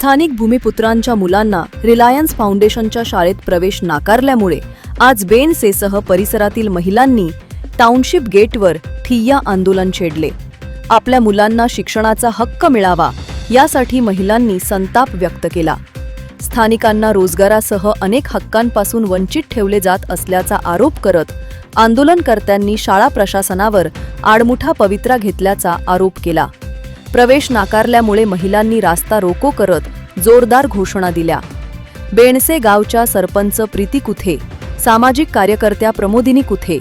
स्थानिक भूमिपुत्रांच्या मुलांना रिलायन्स फाउंडेशनच्या शाळेत प्रवेश नाकारल्यामुळे आज बेनसेसह परिसरातील महिलांनी टाउनशिप गेटवर ठिय्या आंदोलन छेडले. आपल्या मुलांना शिक्षणाचा हक्क मिळावा यासाठी महिलांनी संताप व्यक्त केला. स्थानिकांना रोजगारासह अनेक हक्कांपासून वंचित ठेवले जात असल्याचा आरोप करत आंदोलनकर्त्यांनी शाळा प्रशासनावर आडमुठा पवित्रा घेतल्याचा आरोप केला. प्रवेश नाकारल्यामुळे महिलांनी रास्ता रोको करत जोरदार घोषणा दिल्या. बेणसे गावच्या सरपंच प्रीती कुथे सामाजिक कार्यकर्त्या प्रमोदिनी कुथे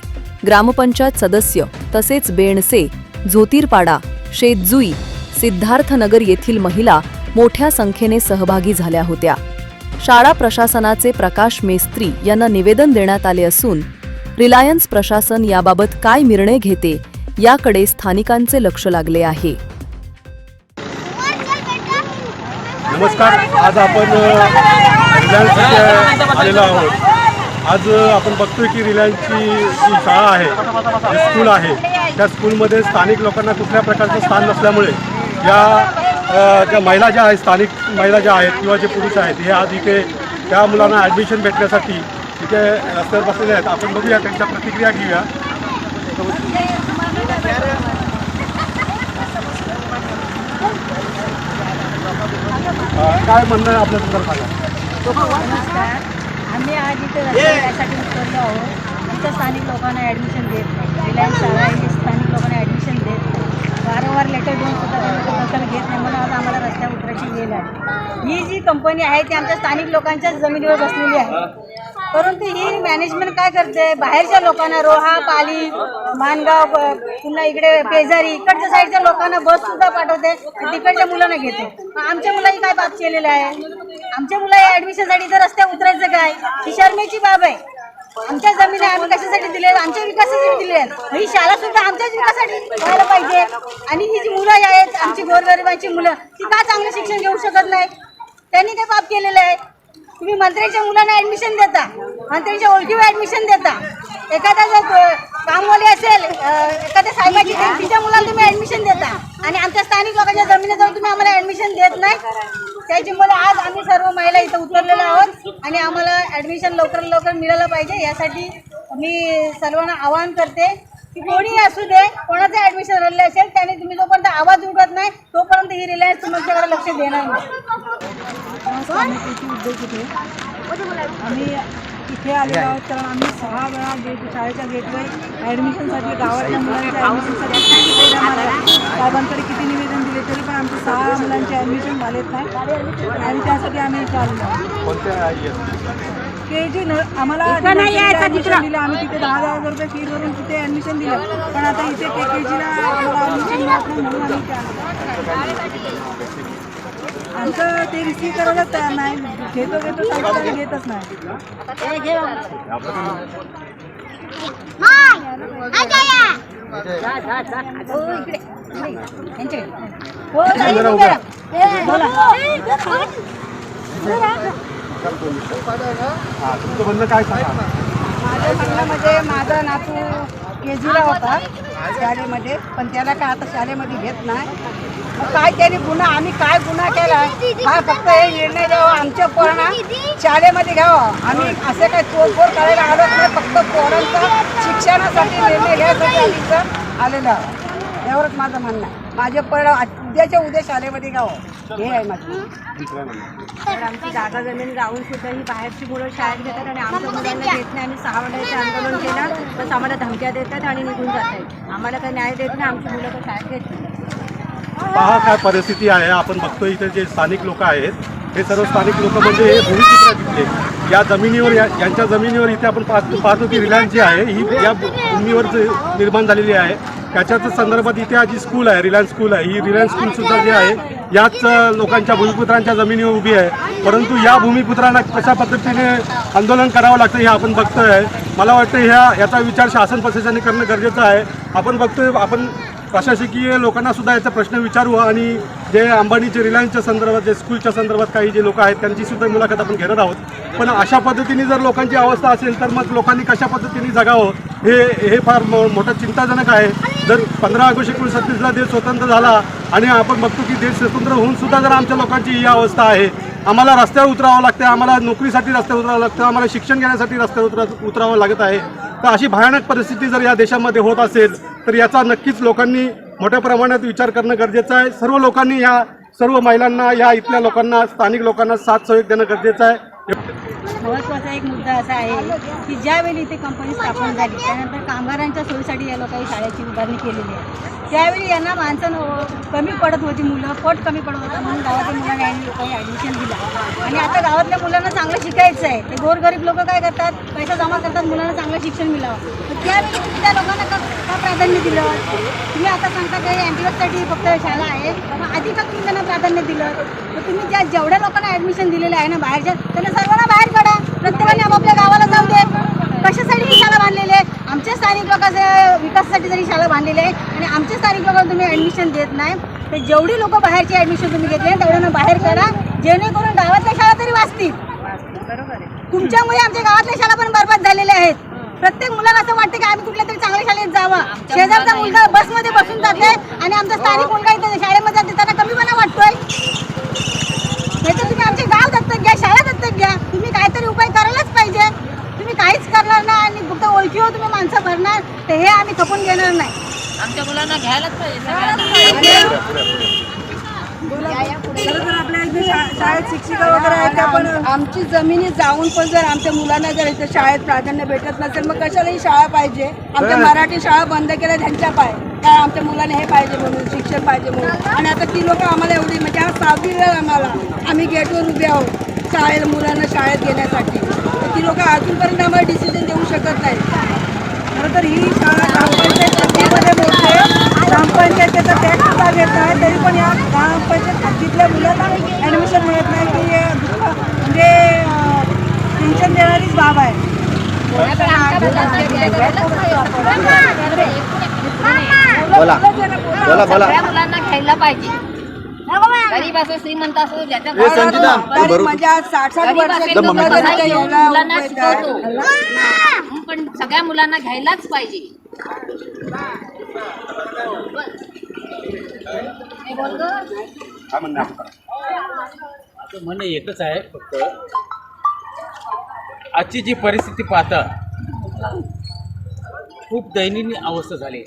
ग्रामपंचायत सदस्य तसेच बेणसे झोतीरपाडा शेतजुई सिद्धार्थनगर येथील महिला मोठ्या संख्येने सहभागी झाल्या होत्या. शाळा प्रशासनाचे प्रकाश मेस्त्री यांना निवेदन देण्यात आले असून रिलायन्स प्रशासन याबाबत काय निर्णय घेते याकडे स्थानिकांचे लक्ष लागले आहे. नमस्कार. आज आपण रिलायन्स आलेलो आहोत. आज आपण बघतोय की रिलायन्सची जी शाळा आहे जी स्कूल आहे त्या स्कूलमध्ये स्थानिक लोकांना कुठल्या प्रकारचं स्थान नसल्यामुळे या ज्या महिला ज्या आहेत स्थानिक महिला ज्या आहेत किंवा जे पुरुष आहेत हे आज इथे त्या मुलांना ॲडमिशन भेटण्यासाठी इथे रस्त्यावर बसलेले आहेत. आपण बघूया त्यांच्या प्रतिक्रिया घेऊया. काय म्हणणं आहे आपल्या संदर्भात नमस्कार. आम्ही आज इथे यासाठी उतरलो आहोत. इथं स्थानिक लोकांना ॲडमिशन देत रिलायन्स ही स्थानिक लोकांना ॲडमिशन देत वारंवार लेटर देऊन सुद्धा ते लोक दखल घेत नाही. म्हणून आज आम्हाला रस्त्यावर उतरायची वेळ आहे ही जी कंपनी आहे ती आमच्या स्थानिक लोकांच्याच जमिनीवर बसलेली आहे. परंतु ही मॅनेजमेंट काय करते? बाहेरच्या लोकांना रोहा पाली मानगाव पुन्हा इकडे पेजारी इकडच्या साईडच्या लोकांना बस सुद्धा पाठवते तिकडच्या मुलांना घेते. मग आमच्या मुलांनी काय बाब केलेलं आहे? आमच्या मुला या ऍडमिशनसाठी जर रस्त्यावर उतरायचं काय? ही शर्मेची बाब आहे. आमच्या जमिनी आम्ही कशासाठी दिले आमच्या विकासासाठी दिले आहेत ही शाळा सुद्धा आमच्याच विकासासाठी व्हायला पाहिजे. आणि ही जी मुलं आहेत आमची गोरगरिबांची मुलं ती का चांगलं शिक्षण घेऊ शकत नाही त्यांनी काय पाप केलेलं आहे. तुम्ही मंत्र्याच्या मुलांना ऍडमिशन देता. मंत्र्याच्या ओळखीवर ऍडमिशन देता. एखादा जर कामवाली असेल एखाद्या साहेबाची तिच्या मुलाला तुम्ही ऍडमिशन देता. आणि आमच्या स्थानिक लोकांच्या जमिनीजवळ तुम्ही आम्हाला ऍडमिशन देत नाही. त्याच्यामुळे आज आम्ही सर्व महिला इथं उतरलेलो आहोत. आणि आम्हाला ऍडमिशन लवकर लवकर मिळालं पाहिजे. यासाठी मी सर्वांना आवाहन करते की कोणी असू दे कोणाचं ऍडमिशन राहिलं असेल त्याने तुम्ही जोपर्यंत आवाज उठवत नाही तोपर्यंत ही रिलायन्स तुमच्याकडे लक्ष देणार नाही. आम्ही इथे आलेलो आहोत कारण आम्ही सहा वेळा गेट शाळेच्या गेटवर ॲडमिशनसाठी गावातल्या मुलांच्या ॲडमिशनसाठी साहेबांकडे किती निवेदन दिले? तरी पण आमचे सहा मुलांचे ॲडमिशन झालेत नाही आणि त्यासाठी आम्ही इथे आलेलो आहोत? के जी न आम्हाला ॲडमिशन दिलं आम्ही तिथे दहा दहा हजार रुपये फी भरून तिथे ॲडमिशन दिलं. पण आता इथे के के जीला आम्हाला ॲडमिशन मिळत नाही म्हणून आम्ही इथे आमचं ते रिसीव करायलाच तयार नाही घेतो घेतो सांगतो घेतच नाही हो ताई, उभे राहा. हा, तुमचं म्हणणं काय सांगा माझं म्हणणं म्हणजे माझा नातू के जीला होता शाळेमध्ये पण त्याला काय आता शाळेमध्ये घेत नाही काय त्याने गुन्हा आम्ही काय गुन्हा केला? हा फक्त हे निर्णय द्यावा आमच्या पोरांना शाळेमध्ये घ्यावं. आम्ही असे काय चोरफोर करायला आलोच नाही फक्त पोरांचा शिक्षणासाठी निर्णय घ्यायसाठी आम्ही इथं आलेलो. आहोत यावरच माझं म्हणणं आहे. माझे पोरं उद्याच्या उद्या शाळेमध्ये घ्यावं. हे आहे माझं? तर आमची जागा जमीन राहून सुद्धा ही बाहेरची मुलं शाळेत घेतात आणि आमच्या मुलांना घेत नाही. आम्ही सहा महिन्याचे आंदोलन केलं बस आम्हाला धमक्या देतात आणि निघून जात आहेत आम्हाला काही न्याय देत नाही आमची मुलं तर शाळेत घेत नाही. पहा काय परिस्थिती आहे. आपण बघतो इथे जे स्थानिक लोक आहेत हे सर्व स्थानिक लोक म्हणजे हे भूमिपुत्र तिथले या जमिनीवर या यांच्या जमिनीवर इथे आपण पाहतो पाहतो की रिलायन्स जी आहे ही या भूमीवर निर्माण झालेली आहे. त्याच्याच संदर्भात इथे जी स्कूल आहे रिलायन्स स्कूल आहे ही रिलायन्स स्कूल सुद्धा जी आहे याच लोकांच्या भूमिपुत्रांच्या जमिनीवर उभी आहे. परंतु या भूमिपुत्रांना कशा पद्धतीने आंदोलन करावं लागतं हे आपण बघतोय. मला वाटतं ह्या याचा विचार शासन प्रशासनाने करणं गरजेचं आहे. आपण बघतोय आपण प्रशासकीय लोकांना सुद्धा याचा प्रश्न विचारू आणि जे अंबानीचे रिलायन्सच्या संदर्भात जे स्कूलच्या संदर्भात काही जे लोक आहेत त्यांची सुद्धा मुलाखत आपण घेणार आहोत. पण अशा पद्धतीने जर लोकांची अवस्था असेल तर मग लोकांनी कशा पद्धतीने जगावं हे हे फार मो- मोठं चिंताजनक आहे. जर पंधरा ऑगस्ट एकोणीसतीसला देश स्वतंत्र झाला आणि आपण बघतो की देश स्वतंत्र होऊन सुद्धा जर आमच्या लोकांची ही अवस्था आहे आम्हाला रस्त्यावर उतरावं लागतं आम्हाला नोकरीसाठी रस्त्यावर उतरावं लागतं आम्हाला शिक्षण घेण्यासाठी रस्त्यावर उतरा उतरावं लागत आहे तर अशी भयानक परिस्थिती जर या देशामध्ये होत असेल तर याचा नक्कीच लोकांनी मोठ्या प्रमाणात विचार करणं गरजेचं आहे. सर्व लोकांनी या सर्व महिलांना या इथल्या लोकांना स्थानिक लोकांना साथ सहयोग देणं गरजेचं आहे. महत्त्वाचा एक मुद्दा असा आहे की ज्यावेळी इथे कंपनी स्थापन झाली त्यानंतर कामगारांच्या सोयीसाठी या लोकांनी शाळेची उभारणी केलेली आहे. त्यावेळी यांना माणसं कमी पडत होती मुलं पट कमी पडत होतं म्हणून गावातील मुलांना यांनी लोकांनी ॲडमिशन दिलं. आणि आता गावातल्या मुलांना चांगलं शिकायचं आहे. ते गोरगरीब लोक काय करतात? पैसा जमा करतात मुलांना चांगलं शिक्षण मिळावं. तर त्यावेळी तुम्ही त्या लोकांना का प्राधान्य दिलं? तुम्ही आता सांगता की एमपीएससाठी फक्त शाळा आहे? मग आधी का तुम्ही त्यांना प्राधान्य दिलं? तर तुम्ही ज्या जेवढ्या लोकांना ॲडमिशन दिलेलं आहे ना बाहेरच्या त्यांना सर्वांना बाहेर काढा. प्रत्येकाने आपापल्या गावाला जाऊ दे. कशासाठी ही शाळा बांधलेली आहे? आमच्या स्थानिक लोकांच्या विकासासाठी जरी शाळा बांधलेली आहे आणि आमच्या स्थानिक लोकांना तुम्ही ॲडमिशन देत नाही तर जेवढी लोक बाहेरची ॲडमिशन तुम्ही घेतले तेवढ्यांना बाहेर काढा. जेणेकरून गावातल्या शाळा तरी वाचतील. तुमच्यामुळे आमच्या गावातल्या शाळा पण बरबाद झालेल्या आहेत. प्रत्येक मुलाला असं वाटतं की आम्ही कुठल्या तरी चांगल्या शाळेत जावा. शेजारचा मुलगा बसमध्ये बसून जाते आणि आमचा स्थानिक मुलगा इथे शाळेमध्ये जाते त्यांना कमीपणा वाटतोय. नाही तर तुम्ही आमचे गाव दत्तक घ्या शाळा दत्तक घ्या. तुम्ही काहीतरी उपाय करायलाच पाहिजे. तुम्ही काहीच करणार नाही आणि फक्त ओळखीवर तुम्ही माणसं भरणार. तर हे आम्ही खपून घेणार नाही. आमच्या मुलांना घ्यायलाच पाहिजे. शाळेत शिक्षिका वगैरे आहेत त्या पण आमची जमिनी जाऊन पण जर आमच्या मुलांना जर इथे शाळेत प्राधान्य भेटत नसेल मग कशाला ही शाळा पाहिजे. आमच्या मराठी शाळा बंद केल्या त्यांच्या पाय. काय आमच्या मुलांना हे पाहिजे म्हणून शिक्षण पाहिजे म्हणून. आणि आता ती लोक आम्हाला एवढी म्हणजे आहे आम्हाला. आम्ही गेटवर उभे आहोत. शाळेत मुलांना शाळेत घेण्यासाठी. तर ती लोक अजूनपर्यंत आम्हाला डिसिजन देऊ शकत नाही खरं तर ही शाळा ग्रामपंचायत हद्दीमध्ये मोडते ग्रामपंचायत त्याचा टॅक्स सुद्धा घेत नाही तरी पण या ग्रामपंचायत हद्दीतल्या मुलांना ॲडमिशन मिळत नाही. की हे दुःख म्हणजे टेन्शन देणारीच बाब आहे. बोला. बोला बोला. मुलांना घ्यायला पाहिजे. गरीब असो श्रीमंत असो ज्याच्या ए, बरोबर. आज साठ साठ गरीब असेल पण मुलांना. शिकवतो सगळ्या मुलांना घ्यायलाच पाहिजे हे. काय? माझं म्हणणं एकच आहे फक्त आजची जी परिस्थिती पाहता खूप दैनंदिन अवस्था झाली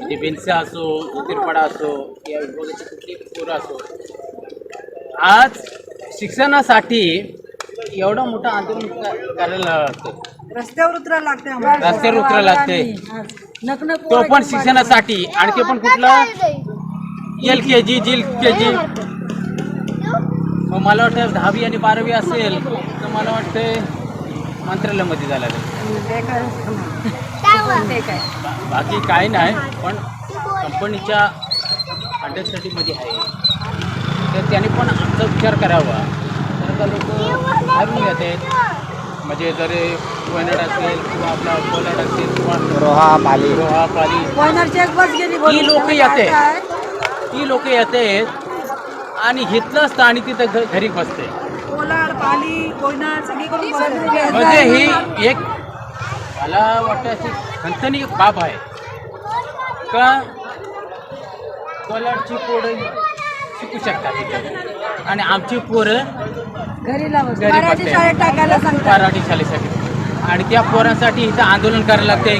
म्हणजे बेनसा असो ज्योतिर्पाडा असो या विभागाची कुठली पोरं असो. आज शिक्षणासाठी एवढं मोठं आंदोलन करायला लागतं रस्त्यावर उतरायला लागते रस्त्यावर उतरायला लागते तो पण शिक्षणासाठी. आणि ते पण कुठलं? एल के जी जिल के जी. मग मला वाटतं दहावी आणि बारावी असेल तर मला वाटतं मंत्रालयामध्ये झालं बाकी काही नाही पण कंपनीच्या अंडरस्टँडिंगमध्ये आहे. तर त्याने पण आमचा विचार करावा. तर का लोक बाहेरून येत आहेत. म्हणजे जर वयनाड असेल किंवा आपला कोलाड असेल किंवा रोहा पाली. रोहा पाली. वयनाडची एक बस गेली ही लोक येते. ती लोक येते. आणि हिथलं स्थानिक तिथं घ- घरी बसते. म्हणजे ही एक मला वाटतं अशी खंतनी बाब आहे. का? कोलाडची पोरं शिकू शकतात आणि आमची पोरं घरी मराठी बसते. शाळेत टाकायला सांगतात. मराठी शाळेसाठी. आणि त्या पोरांसाठी इथं आंदोलन करायला लागते.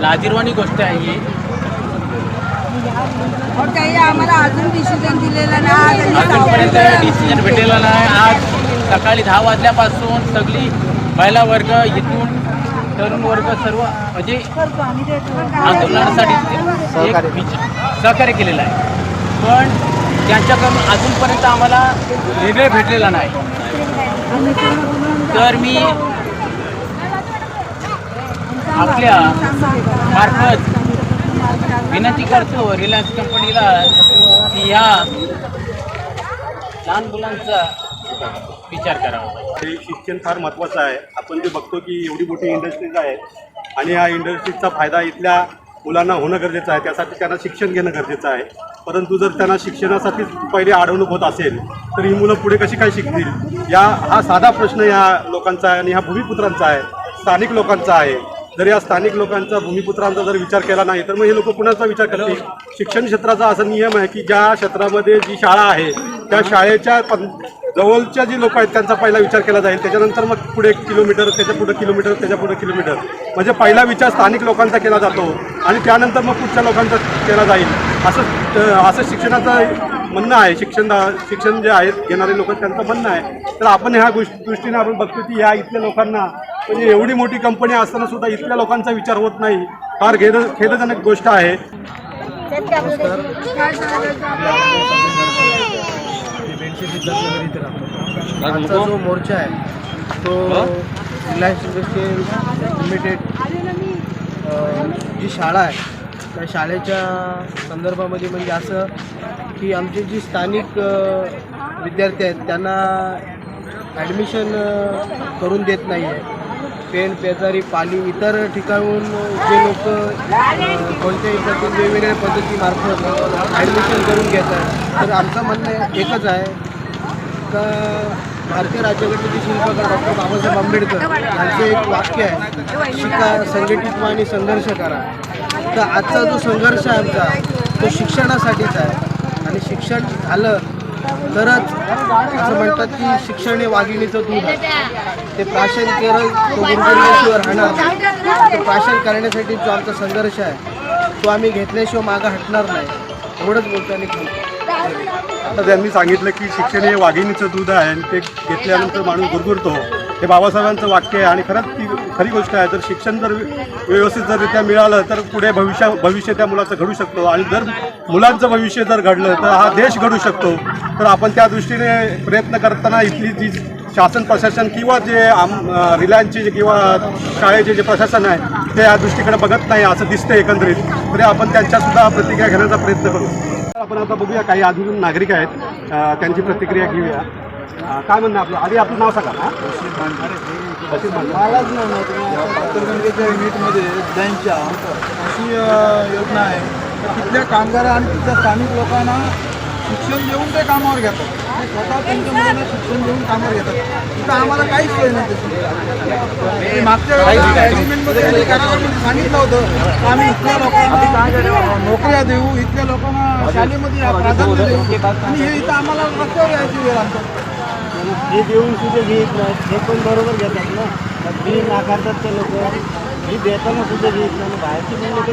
लाजीरवाणी गोष्ट आहे ही. काही आम्हाला अजून डिसिजन दिलेलं नाही. अजूनपर्यंत डिसिजन भेटलेला नाही. आज सकाळी दहा वाजल्यापासून सगळी महिला वर्ग इथून तरुण वर्ग सर्व म्हणजे आंदोलनासाठी एक विचार- सहकार्य केलेलं आहे. पण त्यांच्याकडून अजूनपर्यंत आम्हाला निर्णय भेटलेला नाही. तर मी आपल्या मार्फत विनंती करतो रिलायन्स कंपनीला की ह्या लहान मुलांचा विचार करावा हे शिक्षण फार महत्त्वाचं आहे. आपण जे बघतो की एवढी मोठी इंडस्ट्रीज आहे आणि या इंडस्ट्रीजचा फायदा इथल्या मुलांना होणं गरजेचं आहे. त्यासाठी त्यांना शिक्षण घेणं गरजेचं आहे. परंतु जर त्यांना शिक्षणासाठीच पहिले अडवणूक होत असेल तर ही मुलं पुढे कशी काय शिकतील? या हा साधा प्रश्न या लोकांचा आहे आणि ह्या भूमिपुत्रांचा आहे. स्थानिक लोकांचा आहे. जर या स्थानिक लोकांचा भूमिपुत्रांचा जर विचार केला नाही तर मग हे लोक कुणाचा विचार करतील? शिक्षण क्षेत्राचा असा नियम आहे की ज्या क्षेत्रामध्ये जी शाळा आहे त्या शाळेच्या पं जवळच्या जी लोक आहेत त्यांचा पहिला विचार केला जाईल. त्याच्यानंतर मग पुढे किलोमीटर त्याच्या पुढे किलोमीटर त्याच्या पुढे किलोमीटर. म्हणजे पहिला विचार स्थानिक लोकांचा केला जातो आणि त्यानंतर मग पुढच्या लोकांचा केला जाईल. असं असं शिक्षणाचं म्हणणं आहे. शिक्षण शिक्षण जे आहेत घेणारे लोक त्यांचं म्हणणं आहे. तर आपण ह्या गोष्टी दृष्टीने आपण बघतो की ह्या इथल्या लोकांना म्हणजे एवढी मोठी कंपनी असताना सुद्धा इथल्या लोकांचा विचार होत नाही. फार खेद खेदजनक गोष्ट आहे. आमचा जो मोर्चा आहे तो रिलायन्स इंडस्ट्रियल लिमिटेड जी शाळा आहे त्या शाळेच्या संदर्भामध्ये म्हणजे असं की आमचे जी स्थानिक विद्यार्थी आहेत त्यांना ॲडमिशन करून देत नाही आहे पेन पेजारी पाली इतर ठिकाणून जे लोक कोणत्याही पद्धती वेगवेगळ्या पद्धतीमार्फत ॲडमिशन करून घेत आहेत. तर आमचं म्हणणं एकच आहे का भारतीय राज्यघटनेचे शिल्पकार डॉक्टर बाबासाहेब आंबेडकर यांचं एक वाक्य आहे शिका संघटित आणि संघर्ष करा. तर आजचा जो संघर्ष आहे आमचा तो शिक्षणासाठीच आहे. आणि शिक्षण झालं तरच असं म्हणतात की शिक्षण हे वाघिणीचं दूध आहे. ते प्राशन केलं तो गुंतवण्याशिवाय राहणार नाही. ते प्राशन करण्यासाठी जो आमचा संघर्ष आहे तो आम्ही घेतल्याशिवाय मागं हटणार नाही. एवढंच बोलतो आणि तर आता त्यांनी सांगितलं की शिक्षण हे वाघिणीचं दूध आहे आणि ते घेतल्यानंतर माणूस गुरगुरतो. हे बाबासाहेबांचं वाक्य आहे आणि खरंच ती खरी गोष्ट आहे तर शिक्षण जर व्यवस्थित जर मिळालं तर पुढे भविष्य भविष्य त्या मुलाचं घडू शकतो. आणि जर मुलांचं भविष्य जर घडलं तर हा देश घडू शकतो. तर आपण त्या दृष्टीने प्रयत्न करताना इथली जी शासन प्रशासन किंवा जे आम रिलायन्सचे जे किंवा शाळेचे जे प्रशासन आहे ते या दृष्टीकडे बघत नाही असं दिसतं एकंदरीत. तरी आपण त्यांच्यासुद्धा प्रतिक्रिया घेण्याचा प्रयत्न करू. आपण आता बघूया काही अजून नागरिक आहेत. त्यांची प्रतिक्रिया घेऊया. काय म्हणणं आपलं? आधी आपलं नाव सांगा. मलाच बशीर युनिटमध्ये त्यांच्या अशी योजना आहे. तिथल्या कामगार आणि तिथल्या स्थानिक लोकांना शिक्षण देऊन ते कामावर घेतात. स्वतः त्यांच्या मुलांना शिक्षण देऊन कामावर घेतात. तिथं आम्हाला काहीच सोय नाही मागच्या वेळेला ॲग्रीमेंटमध्ये त्यांनी करारामध्ये सांगितलं होतं की आम्ही इथल्या लोकांना नोकऱ्या देऊ इथल्या लोकांना शाळेमध्ये प्राधान्य देऊ. आणि हे इथं आम्हाला रस्त्यावर यायची वेळ आमचं हे देऊन सुद्धा घेत नाहीत हे पण बरोबर घेतात ना. फी नाकारतात ते लोक. ही देताना सुद्धा घेत नाही बाहेरची पण लोक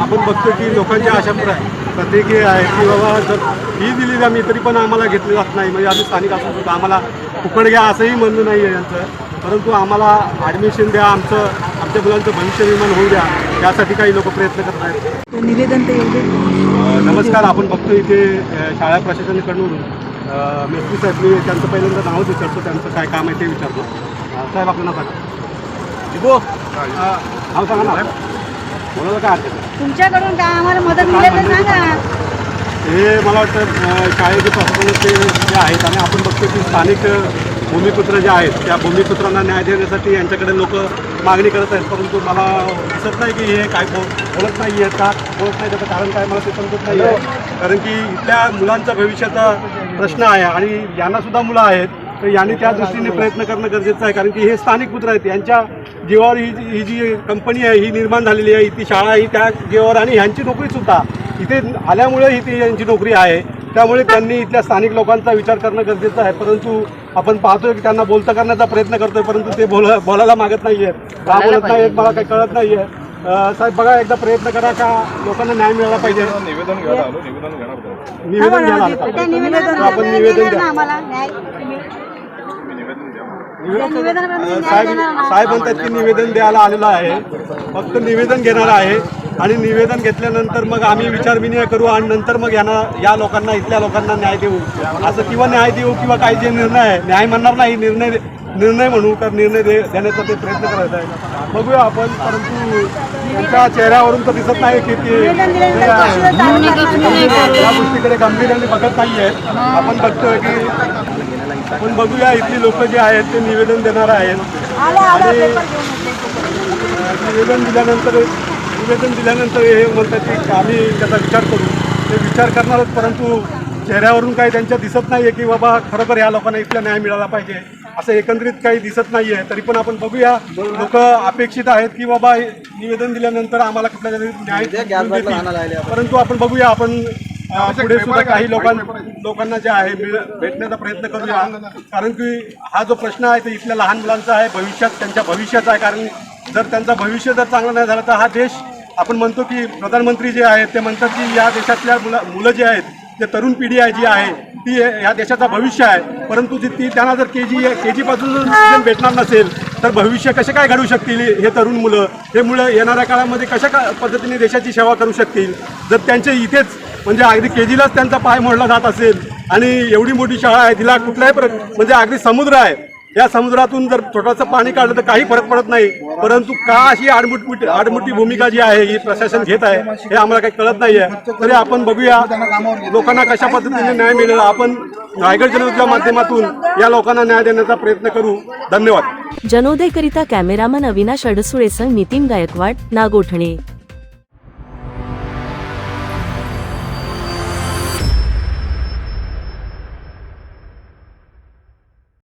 आपण बघतो की लोकांच्या अशा प्र प्रतिक्रिया आहेत की बाबा जर ही दिली आम्ही तरी पण आम्हाला घेतली जात नाही. म्हणजे आम्ही स्थानिक असून सुद्धा आम्हाला फुकट घ्या असंही म्हणणं नाही आहे यांचं. परंतु आम्हाला ॲडमिशन द्या आमचं आमच्या मुलांचं भविष्य निर्माण होऊ द्या. यासाठी काही लोक प्रयत्न करत आहेत. निवेदन ते नमस्कार आपण बघतो इथे शाळा प्रशासनाकडून मेस्त्री साहेब मी त्यांचं पहिल्यांदा नाव विचारतो त्यांचं काय काम आहे ते विचारतो. साहेब आपलं नाव सांगा नाव सांगा ना. बोलायला काय हरकत नाही. तुमच्याकडून काय आम्हाला मदत मिळेल तर सांगा. हे मला वाटतं शाळेचे प्रशासनाचे जे आहेत आणि आपण बघतो की स्थानिक भूमिपुत्र जे आहेत त्या भूमिपुत्रांना न्याय देण्यासाठी यांच्याकडे लोक मागणी करत आहेत. परंतु मला दिसत नाही की हे काय बोल बोलत नाही आहेत का? बोलत नाही त्याचं कारण काय? मला ते समजत नाही आहे. कारण की इथल्या मुलांचा भविष्याचा प्रश्न आहे आणि यांना सुद्धा मुलं आहेत. तर यांनी त्या दृष्टीने प्रयत्न करणं गरजेचं आहे. कारण की हे स्थानिक पुत्र आहेत. यांच्या जीवावर ही जी- ही जी कंपनी आहे ही निर्माण झालेली आहे ती शाळा ही त्या जीवावर आणि ह्यांची नोकरीसुद्धा इथे आल्यामुळे ही ती यांची नोकरी आहे. त्यामुळे त्यांनी इथल्या स्थानिक लोकांचा विचार करणं गरजेचं आहे. परंतु आपण पाहतोय की त्यांना बोलतं करण्याचा प्रयत्न करतोय परंतु ते बोल बोलायला मागत नाही आहेत का बोलत नाही आहेत मला काही कळत नाही आहे साहेब बघा एकदा प्रयत्न करा का लोकांना न्याय मिळाला पाहिजे. निवेदन घ्यायला आलो निवेदन घ्यायला? निवेदन आपण निवेदन द्या साहेब साहेब म्हणतात की निवेदन द्यायला आलेलं आहे. फक्त निवेदन घेणार आहे. आणि निवेदन घेतल्यानंतर मग आम्ही विचारविनिमय करू आणि नंतर मग यांना या लोकांना इथल्या लोकांना न्याय देऊ. असं किंवा न्याय देऊ किंवा काही जे निर्णय आहे. न्याय म्हणणार नाही निर्णय निर्णय म्हणू तर निर्णय दे देण्याचा ते प्रयत्न करायचा आहे बघूया आपण परंतु त्यांच्या चेहऱ्यावरून तर दिसत नाही की ते या गोष्टीकडे गंभीर्याने बघत नाही आहेत आपण बघतोय की आपण बघूया इथली लोक जे आहेत ते निवेदन देणार आहेत. आणि निवेदन दिल्यानंतर निवेदन दिल्यानंतर हे म्हणतात की आम्ही त्याचा विचार करू. ते विचार करणारच परंतु चेहऱ्यावरून काही त्यांच्या दिसत नाही आहे की बाबा खरोखर या लोकांना इथला न्याय मिळाला पाहिजे. असं एकंदरीत काही दिसत नाही आहे तरी पण आपण बघूया लोक अपेक्षित आहेत की बाबा निवेदन दिल्यानंतर आम्हाला कुठल्या तरी न्याय. परंतु आपण बघूया आपण पुढे सुद्धा काही लोकां लोकांना जे आहे मिळ- भेटण्याचा प्रयत्न करूया कारण की हा जो प्रश्न आहे तो इथल्या लहान मुलांचा आहे भविष्यात त्यांच्या भविष्याचा आहे. कारण जर त्यांचं भविष्य जर चांगलं नाही झालं तर हा देश आपण म्हणतो की प्रधानमंत्री जे आहेत ते म्हणतात की या देशातल्या मुलं मुलं जे आहेत ते तरुण पिढी आहे जी आहे ती या देशाचा भविष्य आहे. परंतु जी ती त्यांना जर के जी के जीपासून भेटणार नसेल तर भविष्य कसे काय घडू शकतील हे तरुण मुलं? हे मुलं येणाऱ्या काळामध्ये कशा का पद्धतीने देशाची सेवा करू शकतील? जर त्यांचे इथेच म्हणजे अगदी के जीलाच त्यांचा पाय मोडला जात असेल आणि एवढी मोठी शाळा आहे तिला कुठल्याही प्र म्हणजे अगदी समुद्र आहे या समुद्रातून जर छोटंसं पाणी काढलं तर काही फरक पडत नाही. परंतु का अशी आडमुटमुट आडमुठी भूमिका जी आहे ही प्रशासन घेत आहे हे आम्हाला काही कळत नाही आहे तरी आपण बघूया लोकांना कशा पद्धतीने न्याय मिळेल? आपण रायगड जनतेच्या माध्यमातून या लोकांना न्याय देण्याचा प्रयत्न करू. धन्यवाद. जनोदयकरिता कॅमेरामन अविनाश अडसुळेसह नितीन गायकवाड नागोठणे.